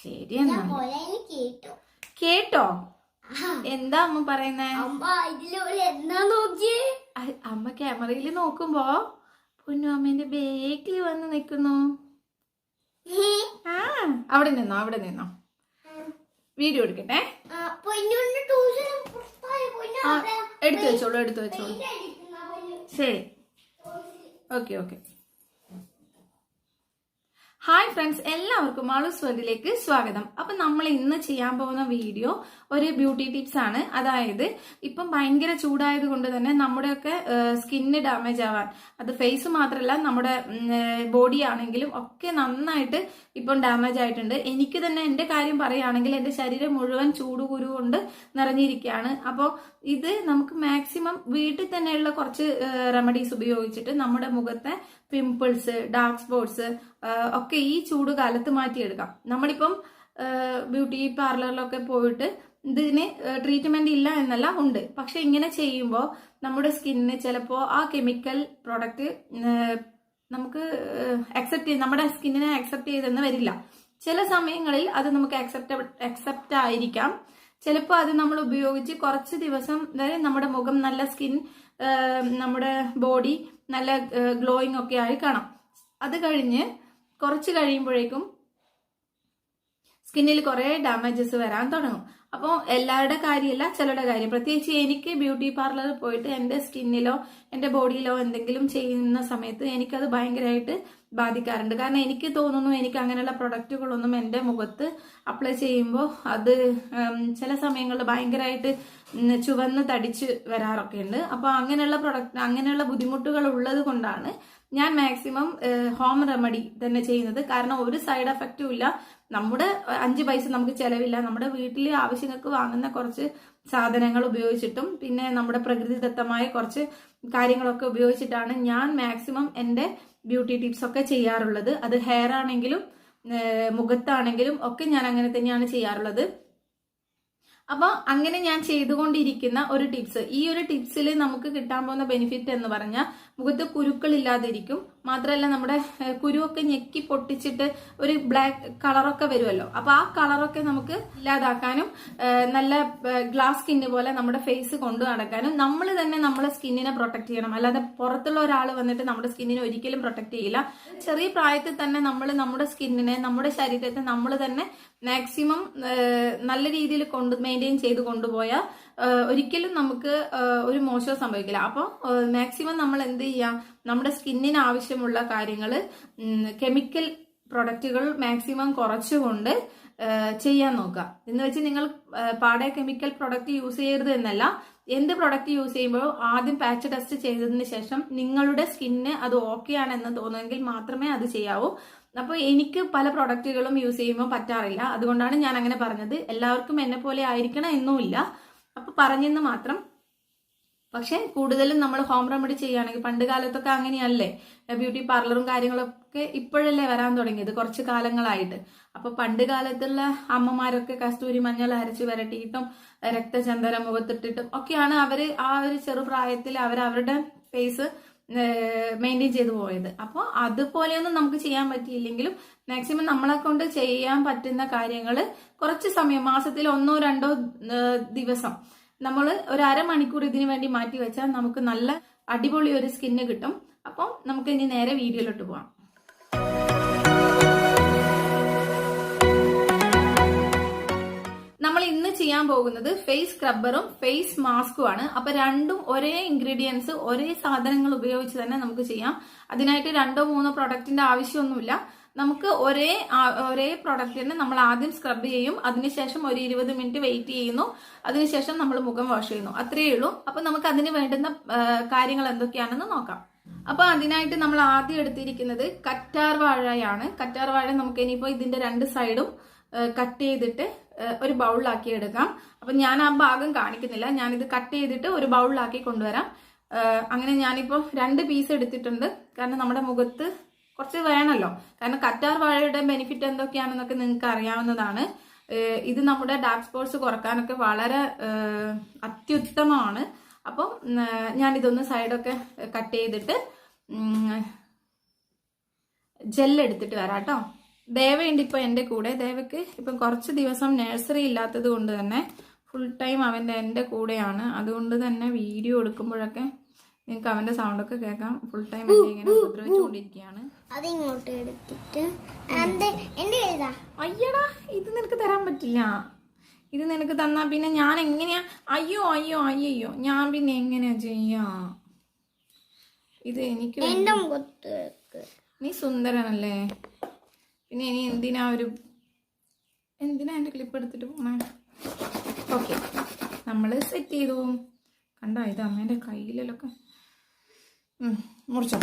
ശരി കേട്ടു. എന്താ അമ്മ പറയുന്നേ? അമ്മ ക്യാമറയിൽ ക്യാമറയിൽ നോക്കുമ്പോ പൊന്നു അമ്മേന്റെ ബേക്കിൽ വന്ന് നിക്കുന്നു ആ അവിടെ നിന്നോ അവിടെ നിന്നോ? വീഡിയോ എടുക്കട്ടെ. എടുത്തു വെച്ചോളൂ എടുത്തു വെച്ചോളൂ. ശരി. ഓക്കെ ഓക്കെ ഹായ് ഫ്രണ്ട്സ് എല്ലാവർക്കും മാളൂസ് വേൾഡിലേക്ക് സ്വാഗതം. അപ്പൊ നമ്മൾ ഇന്ന് ചെയ്യാൻ പോകുന്ന വീഡിയോ ഒരു ബ്യൂട്ടി ടിപ്സ് ആണ്. അതായത് ഇപ്പം ഭയങ്കര ചൂടായത് കൊണ്ട് തന്നെ നമ്മുടെയൊക്കെ സ്കിന്ന് ഡാമേജ് ആവാൻ അത് ഫേസ് മാത്രമല്ല നമ്മുടെ ബോഡി ആണെങ്കിലും ഒക്കെ നന്നായിട്ട് ഇപ്പം ഡാമേജ് ആയിട്ടുണ്ട്. എനിക്ക് തന്നെ എന്റെ കാര്യം പറയുകയാണെങ്കിൽ എന്റെ ശരീരം മുഴുവൻ ചൂട് കൊണ്ട് നിറഞ്ഞിരിക്കുകയാണ്. അപ്പോൾ ഇത് നമുക്ക് മാക്സിമം വീട്ടിൽ തന്നെയുള്ള കുറച്ച് റെമഡീസ് ഉപയോഗിച്ചിട്ട് നമ്മുടെ മുഖത്തെ പിമ്പിൾസ് ഡാർക്ക് സ്പോട്സ് ഒക്കെ ഈ ചൂട് കാലത്ത് മാറ്റിയെടുക്കാം. നമ്മളിപ്പം ബ്യൂട്ടി പാർലറിലൊക്കെ പോയിട്ട് ഇതിന് ട്രീറ്റ്മെന്റ് ഇല്ല എന്നല്ല ഉണ്ട്. പക്ഷെ ഇങ്ങനെ ചെയ്യുമ്പോൾ നമ്മുടെ സ്കിന്നിന് ചിലപ്പോൾ ആ കെമിക്കൽ പ്രോഡക്റ്റ് നമുക്ക് അക്സെപ്റ്റ് ചെയ്ത് നമ്മുടെ സ്കിന്നിനെ അക്സെപ്റ്റ് ചെയ്തെന്ന് വരില്ല. ചില സമയങ്ങളിൽ അത് നമുക്ക് അക്സെപ്റ്റബിൾ അക്സെപ്റ്റ് ആയിരിക്കാം. ചിലപ്പോൾ അത് നമ്മൾ ഉപയോഗിച്ച് കുറച്ച് ദിവസം വരെ നമ്മുടെ മുഖം നല്ല സ്കിൻ നമ്മുടെ ബോഡി നല്ല ഗ്ലോയിങ് ഒക്കെ ആയി കാണാം. അത് കഴിഞ്ഞ് കുറച്ച് കഴിയുമ്പോഴേക്കും സ്കിന്നിൽ കുറേ ഡാമേജസ് വരാൻ തുടങ്ങും. അപ്പോൾ എല്ലാവരുടെ കാര്യമല്ല ചിലരുടെ കാര്യം. പ്രത്യേകിച്ച് എനിക്ക് ബ്യൂട്ടി പാർലറിൽ പോയിട്ട് എന്റെ സ്കിന്നിലോ എന്റെ ബോഡിയിലോ എന്തെങ്കിലും ചെയ്യുന്ന സമയത്ത് എനിക്കത് ഭയങ്കരമായിട്ട് ബാധിക്കാറുണ്ട്. കാരണം എനിക്ക് തോന്നുന്നു എനിക്ക് അങ്ങനെയുള്ള പ്രൊഡക്റ്റുകളൊന്നും എന്റെ മുഖത്ത് അപ്ലൈ ചെയ്യുമ്പോൾ അത് ചില സമയങ്ങളിൽ ഭയങ്കരമായിട്ട് ചുവന്ന് തടിച്ച് വരാറൊക്കെ ഉണ്ട് അപ്പോൾ അങ്ങനെയുള്ള പ്രൊഡക്റ്റ് അങ്ങനെയുള്ള ബുദ്ധിമുട്ടുകൾ ഉള്ളത് കൊണ്ടാണ് ഞാൻ മാക്സിമം ഹോം റെമഡി തന്നെ ചെയ്യുന്നത്. കാരണം ഒരു സൈഡ് എഫക്റ്റും ഇല്ല. നമ്മുടെ അഞ്ച് പൈസ നമുക്ക് ചെലവില്ല. നമ്മുടെ വീട്ടിലെ ആവശ്യങ്ങൾക്ക് വാങ്ങുന്ന കുറച്ച് സാധനങ്ങൾ ഉപയോഗിച്ചിട്ടും പിന്നെ നമ്മുടെ പ്രകൃതിദത്തമായ കുറച്ച് കാര്യങ്ങളൊക്കെ ഉപയോഗിച്ചിട്ടാണ് ഞാൻ മാക്സിമം എന്റെ ബ്യൂട്ടി ടിപ്സ് ഒക്കെ ചെയ്യാറുള്ളത്. അത് ഹെയർ ആണെങ്കിലും മുഖത്താണെങ്കിലും ഒക്കെ ഞാൻ അങ്ങനെ തന്നെയാണ് ചെയ്യാറുള്ളത്. അപ്പൊ അങ്ങനെ ഞാൻ ചെയ്തുകൊണ്ടിരിക്കുന്ന ഒരു ടിപ്സ് ഈ ഒരു ടിപ്സിൽ നമുക്ക് കിട്ടാൻ പോകുന്ന ബെനിഫിറ്റ് എന്ന് പറഞ്ഞാൽ മുഖത്ത് കുരുക്കൾ ഇല്ലാതിരിക്കും മാത്രമല്ല നമ്മുടെ കുരുവൊക്കെ ഞെക്കി പൊട്ടിച്ചിട്ട് ഒരു ബ്ലാക്ക് കളറൊക്കെ വരുമല്ലോ. അപ്പൊ ആ കളറൊക്കെ നമുക്ക് ഇല്ലാതാക്കാനും നല്ല ഗ്ലാസ് സ്കിന്ന് പോലെ നമ്മുടെ ഫേസ് കൊണ്ടു നടക്കാനും നമ്മൾ തന്നെ നമ്മുടെ സ്കിന്നിനെ പ്രൊട്ടക്ട് ചെയ്യണം. അല്ലാതെ പുറത്തുള്ള ഒരാൾ വന്നിട്ട് നമ്മുടെ സ്കിന്നിനെ ഒരിക്കലും പ്രൊട്ടക്ട് ചെയ്യില്ല. ചെറിയ പ്രായത്തിൽ തന്നെ നമ്മൾ നമ്മുടെ സ്കിന്നിനെ നമ്മുടെ ശരീരത്തെ നമ്മൾ തന്നെ മാക്സിമം നല്ല രീതിയിൽ കൊണ്ട് മെയിന്റെയിൻ ചെയ്ത് കൊണ്ടുപോയാൽ ഒരിക്കലും നമുക്ക് ഒരു മോശം സംഭവിക്കില്ല. അപ്പോൾ മാക്സിമം നമ്മൾ എന്ത് ചെയ്യാം? നമ്മുടെ സ്കിന്നിന് ആവശ്യമുള്ള കാര്യങ്ങൾ കെമിക്കൽ പ്രൊഡക്റ്റുകൾ മാക്സിമം കുറച്ചുകൊണ്ട് ചെയ്യാൻ നോക്കുക. എന്ന് വെച്ച് നിങ്ങൾ പാടെ കെമിക്കൽ പ്രൊഡക്റ്റ് യൂസ് ചെയ്യരുത് എന്നല്ല. എന്ത് പ്രൊഡക്റ്റ് യൂസ് ചെയ്യുമ്പോൾ ആദ്യം പാച്ച് ടെസ്റ്റ് ചെയ്തതിന് ശേഷം നിങ്ങളുടെ സ്കിന്ന് അത് ഓക്കെ ആണെന്ന് തോന്നുമെങ്കിൽ മാത്രമേ അത് ചെയ്യാവൂ. അപ്പോൾ എനിക്ക് പല പ്രൊഡക്റ്റുകളും യൂസ് ചെയ്യുമ്പോൾ പറ്റാറില്ല. അതുകൊണ്ടാണ് ഞാൻ അങ്ങനെ പറഞ്ഞത്. എല്ലാവർക്കും എന്നെ പോലെ ആയിരിക്കണം എന്നുമില്ല. അപ്പോൾ പറഞ്ഞെന്ന് മാത്രം. പക്ഷെ കൂടുതലും നമ്മൾ ഹോം റെമഡി ചെയ്യുകയാണെങ്കിൽ പണ്ട് കാലത്തൊക്കെ അങ്ങനെയല്ലേ? ബ്യൂട്ടി പാർലറും കാര്യങ്ങളൊക്കെ ഇപ്പോഴല്ലേ വരാൻ തുടങ്ങിയത്. കുറച്ച് കാലങ്ങളായിട്ട്. അപ്പൊ പണ്ട് കാലത്തുള്ള അമ്മമാരൊക്കെ കസ്തൂരി മഞ്ഞൾ അരച്ച് വരട്ടിയിട്ടും രക്തചന്ദന മുഖത്തിട്ടിട്ടും ഒക്കെയാണ് അവർ ആ ഒരു ചെറുപ്രായത്തിൽ അവർ അവരുടെ ഫേസ് മെയിന്റെയിൻ ചെയ്തു പോയത്. അപ്പോൾ അതുപോലെയൊന്നും നമുക്ക് ചെയ്യാൻ പറ്റിയില്ലെങ്കിലും മാക്സിമം നമ്മളെ കൊണ്ട് ചെയ്യാൻ പറ്റുന്ന കാര്യങ്ങൾ കുറച്ച് സമയം മാസത്തിൽ ഒന്നോ രണ്ടോ ദിവസം. നമ്മൾ ഒരു അരമണിക്കൂർ ഇതിനു വേണ്ടി മാറ്റി വെച്ചാൽ നമുക്ക് നല്ല അടിപൊളി ഒരു സ്കിന്ന് കിട്ടും. അപ്പം നമുക്ക് ഇനി നേരെ വീഡിയോയിലോട്ട് പോവാം. നമ്മൾ ഇന്ന് ചെയ്യാൻ പോകുന്നത് ഫേസ് സ്ക്രബ്ബറും ഫേസ് മാസ്കും ആണ്. അപ്പൊ രണ്ടും ഒരേ ഇൻഗ്രീഡിയൻസ് ഒരേ സാധനങ്ങൾ ഉപയോഗിച്ച് തന്നെ നമുക്ക് ചെയ്യാം. അതിനായിട്ട് രണ്ടോ മൂന്നോ പ്രൊഡക്റ്റിന്റെ ആവശ്യമൊന്നുമില്ല. നമുക്ക് ഒരേ ഒരേ പ്രൊഡക്റ്റിന് നമ്മൾ ആദ്യം സ്ക്രബ് ചെയ്യും. അതിനുശേഷം ഒരു ഇരുപത് മിനിറ്റ് വെയിറ്റ് ചെയ്യുന്നു. അതിനുശേഷം നമ്മൾ മുഖം വാഷ് ചെയ്യുന്നു. അത്രയേ ഉള്ളൂ. അപ്പൊ നമുക്ക് അതിന് വേണ്ടുന്ന കാര്യങ്ങൾ എന്തൊക്കെയാണെന്ന് നോക്കാം. അപ്പൊ അതിനായിട്ട് നമ്മൾ ആദ്യം എടുത്തിരിക്കുന്നത് കറ്റാർ വാഴയാണ്. കറ്റാർ വാഴ നമുക്ക് ഇനിയിപ്പോ ഇതിന്റെ രണ്ട് സൈഡും കട്ട് ചെയ്തിട്ട് ഒരു ബൗളിലാക്കി എടുക്കാം. അപ്പൊ ഞാൻ ആ ഭാഗം കാണിക്കുന്നില്ല. ഞാനിത് കട്ട് ചെയ്തിട്ട് ഒരു ബൗളിലാക്കി കൊണ്ടുവരാം. അങ്ങനെ ഞാനിപ്പോൾ രണ്ട് പീസ് എടുത്തിട്ടുണ്ട്. കാരണം നമ്മുടെ മുഖത്ത് കുറച്ച് വേണമല്ലോ കാരണം കറ്റാർ വാഴയുടെ ബെനിഫിറ്റ് എന്തൊക്കെയാണെന്നൊക്കെ നിങ്ങൾക്ക് അറിയാവുന്നതാണ്. ഇത് നമ്മുടെ ഡാർക്ക് സ്പോട്സ് കുറക്കാനൊക്കെ വളരെ അത്യുത്തമമാണ്. അപ്പം ഞാനിതൊന്ന് സൈഡൊക്കെ കട്ട് ചെയ്തിട്ട് ജെല്ലെടുത്തിട്ട് വരാം കേട്ടോ ദേവയുണ്ട് ഇപ്പോൾ എന്റെ കൂടെ. ദേവയ്ക്ക് ഇപ്പം കുറച്ച് ദിവസം നഴ്സറി ഇല്ലാത്തത് കൊണ്ട് തന്നെ ഫുൾ ടൈം അവന്റെ എന്റെ കൂടെയാണ്. അതുകൊണ്ട് തന്നെ വീഡിയോ എടുക്കുമ്പോഴൊക്കെ നിങ്ങൾക്ക് സൗണ്ട് ഒക്കെ കേൾക്കാം. ഫുൾ ടൈം എന്നെ ഇങ്ങനെ ഉപദ്രവിച്ചുകൊണ്ടിരിക്കുകയാണ് അതിങ്ങോട്ട് എടുത്തിട്ട് എന്റെ എന്റെ അയ്യടാ ഇത് നിനക്ക് തരാൻ പറ്റില്ല. ഇത് നിനക്ക് തന്നാ പിന്നെ ഞാൻ എങ്ങനെയാ? അയ്യോ അയ്യോ അയ്യോ ഞാൻ പിന്നെ എങ്ങനെയാ ചെയ്യാ? ഇത് എനിക്ക് എന്റെ നീ സുന്ദരനല്ലേ? പിന്നെ ഇനി എന്തിനാ ഒരു എന്തിനാ എന്റെ ക്ലിപ്പ് എടുത്തിട്ട് പോണേ? ഓക്കെ നമ്മൾ സെറ്റ് ചെയ്തു. കണ്ടോ ഇത് അമ്മേന്റെ കയ്യിലൊക്കെ മുറിച്ചോ.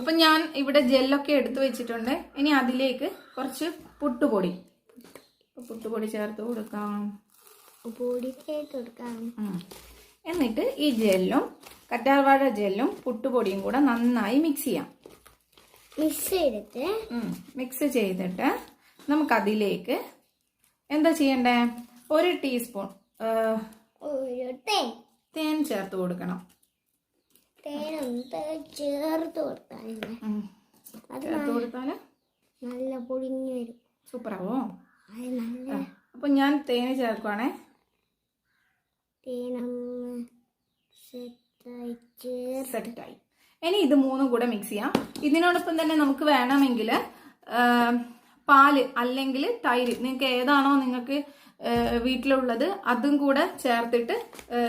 അപ്പം ഞാൻ ഇവിടെ ജെല്ലൊക്കെ എടുത്തു വെച്ചിട്ടുണ്ട്. ഇനി അതിലേക്ക് കുറച്ച് പുട്ടുപൊടി. പുട്ടുപൊടി. ചേർത്ത് കൊടുക്കാം. എന്നിട്ട് ഈ ജെല്ലും കറ്റാർവാഴ ജെല്ലും പുട്ടുപൊടിയും കൂടെ നന്നായി മിക്സ് ചെയ്യാം. മിക്സ് ചെയ്തിട്ട് മിക്സ് ചെയ്തിട്ട് നമുക്ക് അതിലേക്ക് എന്താ ചെയ്യണ്ടേ? ഒരു ടീസ്പൂൺ തേൻ തേൻ ചേർത്ത് കൊടുക്കണം. ചേർത്ത് നല്ല പൊടിഞ്ഞു വരും. സൂപ്പറാവോ? അപ്പം ഞാൻ തേന് ചേർക്കുവാണേ. സെറ്റായി ഇനി ഇത് മൂന്നും കൂടെ മിക്സ് ചെയ്യാം. ഇതിനോടൊപ്പം തന്നെ നമുക്ക് വേണമെങ്കിൽ പാൽ അല്ലെങ്കിൽ തൈര് നിങ്ങൾക്ക് ഏതാണോ നിങ്ങൾക്ക് വീട്ടിലുള്ളത് അതും കൂടെ ചേർത്തിട്ട്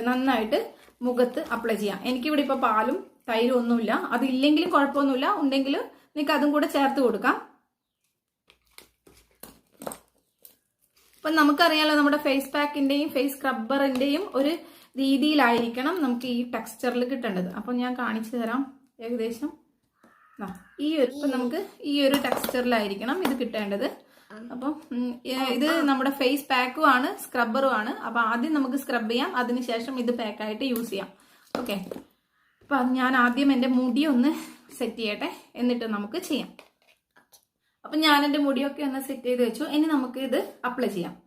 നന്നായിട്ട് മുഖത്ത് അപ്ലൈ ചെയ്യാം. എനിക്കിവിടെ ഇപ്പോൾ പാലും തൈരും ഒന്നുമില്ല. അതില്ലെങ്കിലും കുഴപ്പമൊന്നുമില്ല. ഉണ്ടെങ്കിൽ നിങ്ങൾക്ക് അതും കൂടെ ചേർത്ത് കൊടുക്കാം. അപ്പൊ നമുക്കറിയാലോ നമ്മുടെ ഫേസ് പാക്കിന്റെയും ഫേസ് സ്ക്രബറിന്റെയും ഒരു രീതിയിലായിരിക്കണം നമുക്ക് ഈ ടെക്സ്ചറിൽ കിട്ടേണ്ടത്. അപ്പം ഞാൻ കാണിച്ചു തരാം ഏകദേശം. ഈ ഒരു ഇപ്പം നമുക്ക് ഈ ഒരു ടെക്സ്ചറിലായിരിക്കണം ഇത് കിട്ടേണ്ടത്. അപ്പം ഇത് നമ്മുടെ ഫേസ് പാക്കും ആണ് സ്ക്രബ്ബറും ആണ്. അപ്പം ആദ്യം നമുക്ക് സ്ക്രബ് ചെയ്യാം. അതിനുശേഷം ഇത് പാക്കായിട്ട് യൂസ് ചെയ്യാം. ഓക്കെ അപ്പം ഞാൻ ആദ്യം എന്റെ മുടി ഒന്ന് സെറ്റ് ചെയ്യട്ടെ. എന്നിട്ട് നമുക്ക് ചെയ്യാം. അപ്പം ഞാൻ എന്റെ മുടിയൊക്കെ ഒന്ന് സെറ്റ് ചെയ്ത് വെച്ചു. ഇനി നമുക്ക് ഇത് അപ്ലൈ ചെയ്യാം.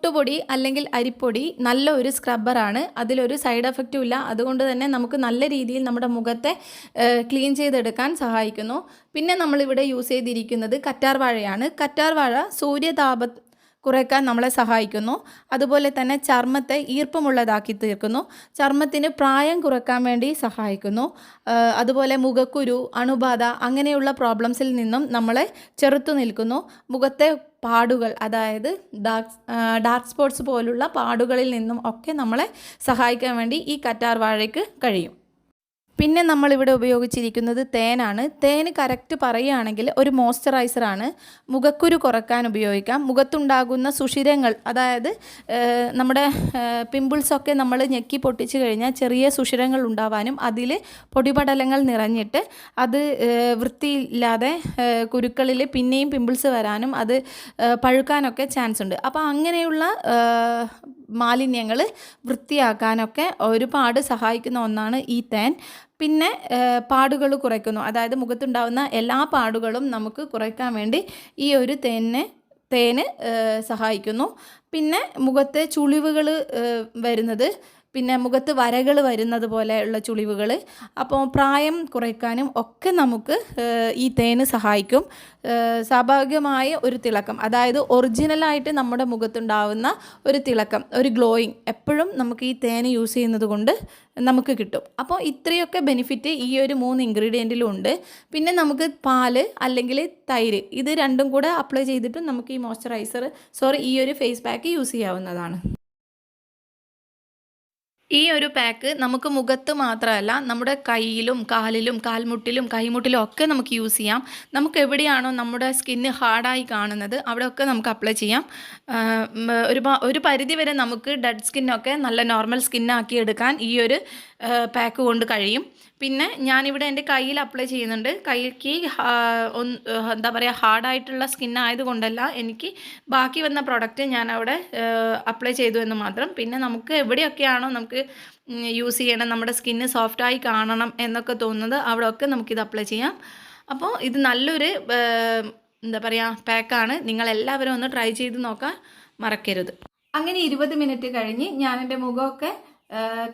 പുട്ടുപൊടി അല്ലെങ്കിൽ അരിപ്പൊടി നല്ല ഒരു സ്ക്രബ്ബറാണ് അതിലൊരു സൈഡ് എഫക്റ്റും ഇല്ല. അതുകൊണ്ട് തന്നെ നമുക്ക് നല്ല രീതിയിൽ നമ്മുടെ മുഖത്തെ ക്ലീൻ ചെയ്തെടുക്കാൻ സഹായിക്കുന്നു. പിന്നെ നമ്മളിവിടെ യൂസ് ചെയ്തിരിക്കുന്നത് കറ്റാർവാഴയാണ്. കറ്റാർവാഴ കറ്റാർ സൂര്യതാപ കുറയ്ക്കാൻ നമ്മളെ സഹായിക്കുന്നു. അതുപോലെ തന്നെ ചർമ്മത്തെ ഈർപ്പമുള്ളതാക്കി തീർക്കുന്നു. ചർമ്മത്തിന് പ്രായം കുറയ്ക്കാൻ വേണ്ടി സഹായിക്കുന്നു. അതുപോലെ മുഖക്കുരു അണുബാധ അങ്ങനെയുള്ള പ്രോബ്ലംസിൽ നിന്നും നമ്മളെ ചെറുത്തു നിൽക്കുന്നു. മുഖത്തെ പാടുകൾ അതായത് ഡാർക്ക് ഡാർക്ക് സ്പോട്ട്സ് പോലുള്ള പാടുകളിൽ നിന്നും ഒക്കെ നമ്മളെ സഹായിക്കാൻ വേണ്ടി ഈ കറ്റാർ വാഴയ്ക്ക് കഴിയും. പിന്നെ നമ്മളിവിടെ ഉപയോഗിച്ചിരിക്കുന്നത് തേനാണ്. തേന് കറക്റ്റ് പറയുകയാണെങ്കിൽ ഒരു മോയ്സ്ചറൈസറാണ് മുഖക്കുരു കുറയ്ക്കാൻ ഉപയോഗിക്കാം. മുഖത്തുണ്ടാകുന്ന സുഷിരങ്ങൾ അതായത് നമ്മുടെ പിമ്പിൾസൊക്കെ നമ്മൾ ഞെക്കി പൊട്ടിച്ച് കഴിഞ്ഞാൽ ചെറിയ സുഷിരങ്ങൾ ഉണ്ടാവാനും അതിൽ പൊടിപടലങ്ങൾ നിറഞ്ഞിട്ട് അത് വൃത്തിയില്ലാതെ കുരുക്കളിൽ പിന്നെയും പിമ്പിൾസ് വരാനും അത് പഴുക്കാനൊക്കെ ചാൻസ് ഉണ്ട് അപ്പോൾ അങ്ങനെയുള്ള മാലിന്യങ്ങൾ വൃത്തിയാക്കാനൊക്കെ ഒരുപാട് സഹായിക്കുന്ന ഒന്നാണ് ഈ തേൻ. പിന്നെ പാടുകൾ കുറയ്ക്കുന്നു. അതായത് മുഖത്തുണ്ടാവുന്ന എല്ലാ പാടുകളും നമുക്ക് കുറയ്ക്കാൻ വേണ്ടി ഈ ഒരു തേനിനെ തേന് സഹായിക്കുന്നു. പിന്നെ മുഖത്തെ ചുളിവുകൾ വരുന്നത് പിന്നെ മുഖത്ത് വരകൾ വരുന്നത് പോലെയുള്ള ചുളിവുകൾ അപ്പോൾ പ്രായം കുറയ്ക്കാനും ഒക്കെ നമുക്ക് ഈ തേന് സഹായിക്കും. സ്വാഭാവികമായ ഒരു തിളക്കം. അതായത് ഒറിജിനലായിട്ട് നമ്മുടെ മുഖത്തുണ്ടാവുന്ന ഒരു തിളക്കം ഒരു ഗ്ലോയിങ് എപ്പോഴും നമുക്ക് ഈ തേന് യൂസ് ചെയ്യുന്നത് കൊണ്ട് നമുക്ക് കിട്ടും. അപ്പോൾ ഇത്രയൊക്കെ ബെനിഫിറ്റ് ഈ ഒരു മൂന്ന് ഇൻഗ്രീഡിയന്റിലും ഉണ്ട്. പിന്നെ നമുക്ക് പാൽ അല്ലെങ്കിൽ തൈര് ഇത് രണ്ടും കൂടെ അപ്ലൈ ചെയ്തിട്ടും നമുക്ക് ഈ മോയ്സ്ചറൈസർ സോറി ഈ ഒരു ഫേസ് പാക്ക് യൂസ് ചെയ്യാവുന്നതാണ്. ഈ ഒരു പാക്ക് നമുക്ക് മുഖത്ത് മാത്രമല്ല നമ്മുടെ കയ്യിലും കാലിലും കാൽമുട്ടിലും കൈമുട്ടിലും ഒക്കെ നമുക്ക് യൂസ് ചെയ്യാം. നമുക്ക് എവിടെയാണോ നമ്മുടെ സ്കിന്ന് ഹാർഡായി കാണുന്നത് അവിടെയൊക്കെ നമുക്ക് അപ്ലൈ ചെയ്യാം. ഒരു ഒരു പരിധി വരെ നമുക്ക് ഡെഡ് സ്കിന്നൊക്കെ നല്ല നോർമൽ സ്കിന്നാക്കി എടുക്കാൻ ഈ ഒരു പാക്ക് കൊണ്ട് കഴിയും. പിന്നെ ഞാനിവിടെ എന്റെ കയ്യിൽ അപ്ലൈ ചെയ്യുന്നുണ്ട്. ഒന്ന് എന്താ പറയുക ഹാർഡായിട്ടുള്ള സ്കിൻ ആയതുകൊണ്ടല്ല എനിക്ക് ബാക്കി വന്ന പ്രൊഡക്റ്റ് ഞാൻ അവിടെ അപ്ലൈ ചെയ്തു എന്ന് മാത്രം. പിന്നെ നമുക്ക് എവിടെയൊക്കെയാണോ നമുക്ക് യൂസ് ചെയ്യണം നമ്മുടെ സ്കിന്ന് സോഫ്റ്റായി കാണണം എന്നൊക്കെ തോന്നുന്നത് അവിടെയൊക്കെ നമുക്കിത് അപ്ലൈ ചെയ്യാം. അപ്പോൾ ഇത് നല്ലൊരു എന്താ പറയുക പാക്കാണ് നിങ്ങളെല്ലാവരും ഒന്ന് ട്രൈ ചെയ്ത് നോക്കാൻ മറക്കരുത്. അങ്ങനെ ഇരുപത് മിനിറ്റ് കഴിഞ്ഞ് ഞാൻ എന്റെ മുഖമൊക്കെ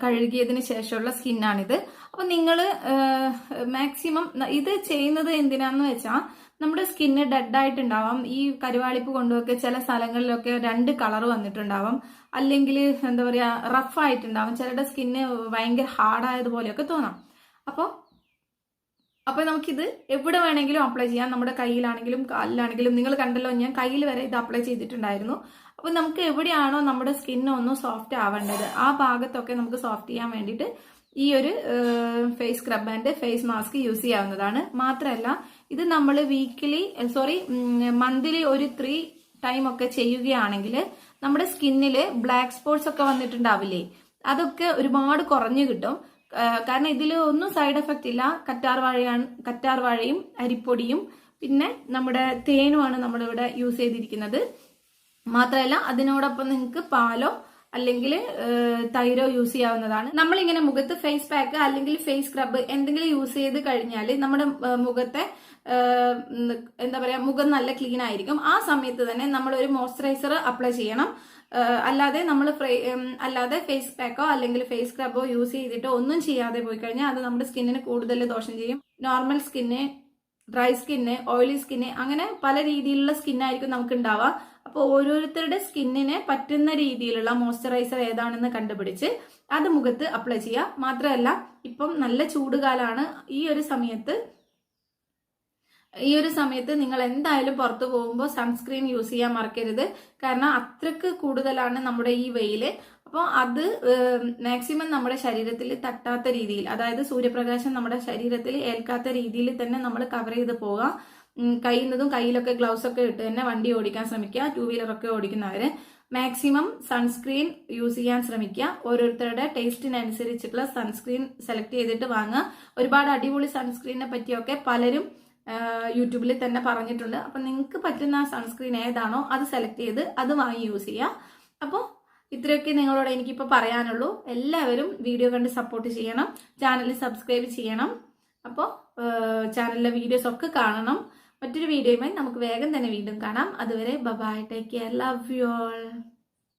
കഴുകിയതിന് ശേഷമുള്ള സ്കിന്നാണിത്. അപ്പൊ നിങ്ങൾ മാക്സിമം ഇത് ചെയ്യുന്നത് എന്തിനാന്ന് വെച്ചാൽ നമ്മുടെ സ്കിന്ന് ഡെഡ് ആയിട്ടുണ്ടാവാം ഈ കരുവാളിപ്പ് കൊണ്ടുമൊക്കെ ചില സ്ഥലങ്ങളിലൊക്കെ രണ്ട് കളർ വന്നിട്ടുണ്ടാവാം. അല്ലെങ്കിൽ എന്താ പറയാ റഫ് ആയിട്ടുണ്ടാവും. ചിലരുടെ സ്കിന്ന് ഭയങ്കര ഹാർഡായതുപോലെയൊക്കെ തോന്നാം. അപ്പോൾ അപ്പൊ നമുക്കിത് എവിടെ വേണമെങ്കിലും അപ്ലൈ ചെയ്യാം. നമ്മുടെ കയ്യിലാണെങ്കിലും കാലിലാണെങ്കിലും. നിങ്ങൾ കണ്ടല്ലോ ഞാൻ കയ്യിൽ വരെ ഇത് അപ്ലൈ ചെയ്തിട്ടുണ്ടായിരുന്നു. അപ്പൊ നമുക്ക് എവിടെയാണോ നമ്മുടെ സ്കിൻ ഒന്ന് സോഫ്റ്റ് ആവേണ്ടത് ആ ഭാഗത്തൊക്കെ നമുക്ക് സോഫ്റ്റ് ചെയ്യാൻ വേണ്ടിയിട്ട് ഈ ഒരു face scrub and face mask use ചെയ്യാവുന്നതാണ്. മാത്രമല്ല ഇത് നമ്മൾ വീക്കിലി സോറി മന്ത്ലി ഒരു ത്രീ ടൈം ഒക്കെ ചെയ്യുകയാണെങ്കിൽ നമ്മുടെ സ്കിന്നിൽ ബ്ലാക്ക് സ്പോട്ട്സ് ഒക്കെ വന്നിട്ടുണ്ടാവില്ലേ? അതൊക്കെ ഒരുപാട് കുറഞ്ഞു കിട്ടും. കാരണം ഇതിൽ ഒന്നും സൈഡ് എഫക്റ്റ് ഇല്ല. കറ്റാർ വാഴയാണ് കറ്റാർ വാഴയും അരിപ്പൊടിയും പിന്നെ നമ്മുടെ തേനുമാണ് നമ്മളിവിടെ യൂസ് ചെയ്തിരിക്കുന്നത്. മാത്രമല്ല അതിനോടൊപ്പം നിങ്ങൾക്ക് പാലോ അല്ലെങ്കിൽ തൈരോ യൂസ് ചെയ്യാവുന്നതാണ്. നമ്മളിങ്ങനെ മുഖത്ത് ഫേസ് പാക്ക് അല്ലെങ്കിൽ ഫേസ് സ്ക്രബ് എന്തെങ്കിലും യൂസ് ചെയ്ത് കഴിഞ്ഞാൽ നമ്മുടെ മുഖത്തെ എന്താ പറയുക മുഖം നല്ല ക്ലീൻ ആയിരിക്കും. ആ സമയത്ത് തന്നെ നമ്മൾ ഒരു മോയ്സ്ചറൈസർ അപ്ലൈ ചെയ്യണം അല്ലാതെ നമ്മൾ അല്ലാതെ ഫേസ് പാക്കോ അല്ലെങ്കിൽ ഫേസ് സ്ക്രബോ യൂസ് ചെയ്തിട്ടോ ഒന്നും ചെയ്യാതെ പോയി കഴിഞ്ഞാൽ അത് നമ്മുടെ സ്കിന്നിന് കൂടുതൽ ദോഷം ചെയ്യും. Normal skin dry skin oily skin അങ്ങനെ പല രീതിയിലുള്ള സ്കിന്നായിരിക്കും നമുക്ക് ഉണ്ടാവുക. അപ്പോൾ ഓരോരുത്തരുടെ സ്കിന്നിന് പറ്റുന്ന രീതിയിലുള്ള മോയ്സ്ചറൈസർ ഏതാണെന്ന് കണ്ടുപിടിച്ച് അത് മുഖത്ത് അപ്ലൈ ചെയ്യുക. മാത്രമല്ല ഇപ്പം നല്ല ചൂടുകാലാണ് ഈ ഒരു സമയത്ത് ഈ ഒരു സമയത്ത് നിങ്ങൾ എന്തായാലും പുറത്തു പോകുമ്പോൾ സൺസ്ക്രീൻ യൂസ് ചെയ്യാൻ മറക്കരുത്. കാരണം അത്രയ്ക്ക് കൂടുതലാണ് നമ്മുടെ ഈ വെയിൽ. അപ്പോൾ അത് മാക്സിമം നമ്മുടെ ശരീരത്തിൽ തട്ടാത്ത രീതിയിൽ അതായത് സൂര്യപ്രകാശം നമ്മുടെ ശരീരത്തിൽ ഏൽക്കാത്ത രീതിയിൽ തന്നെ നമ്മൾ കവർ ചെയ്ത് പോകാം. കഴിയുന്നതും കയ്യിലൊക്കെ ഗ്ലൗസ് ഒക്കെ ഇട്ട് തന്നെ വണ്ടി ഓടിക്കാൻ ശ്രമിക്കുക ടു വീലറൊക്കെ ഓടിക്കുന്നവര്. മാക്സിമം സൺസ്ക്രീൻ യൂസ് ചെയ്യാൻ ശ്രമിക്കുക. ഓരോരുത്തരുടെ ടേസ്റ്റിനനുസരിച്ചിട്ടുള്ള സൺസ്ക്രീൻ സെലക്ട് ചെയ്തിട്ട് വാങ്ങുക. ഒരുപാട് അടിപൊളി സൺസ്ക്രീനെ പറ്റിയൊക്കെ പലരും യൂട്യൂബിൽ തന്നെ പറഞ്ഞിട്ടുണ്ട്. അപ്പം നിങ്ങൾക്ക് പറ്റുന്ന സൺസ്ക്രീൻ ഏതാണോ അത് സെലക്ട് ചെയ്ത് അത് വാങ്ങി യൂസ് ചെയ്യുക. അപ്പോൾ ഇത്രയൊക്കെ നിങ്ങളോട് എനിക്കിപ്പോൾ പറയാനുള്ളൂ. എല്ലാവരും വീഡിയോ കണ്ട് സപ്പോർട്ട് ചെയ്യണം. ചാനൽ സബ്സ്ക്രൈബ് ചെയ്യണം. അപ്പോൾ ചാനലിലെ വീഡിയോസ് ഒക്കെ കാണണം. മറ്റൊരു വീഡിയോയുമായി നമുക്ക് വേഗം തന്നെ വീണ്ടും കാണാം. അതുവരെ bye bye take care love you all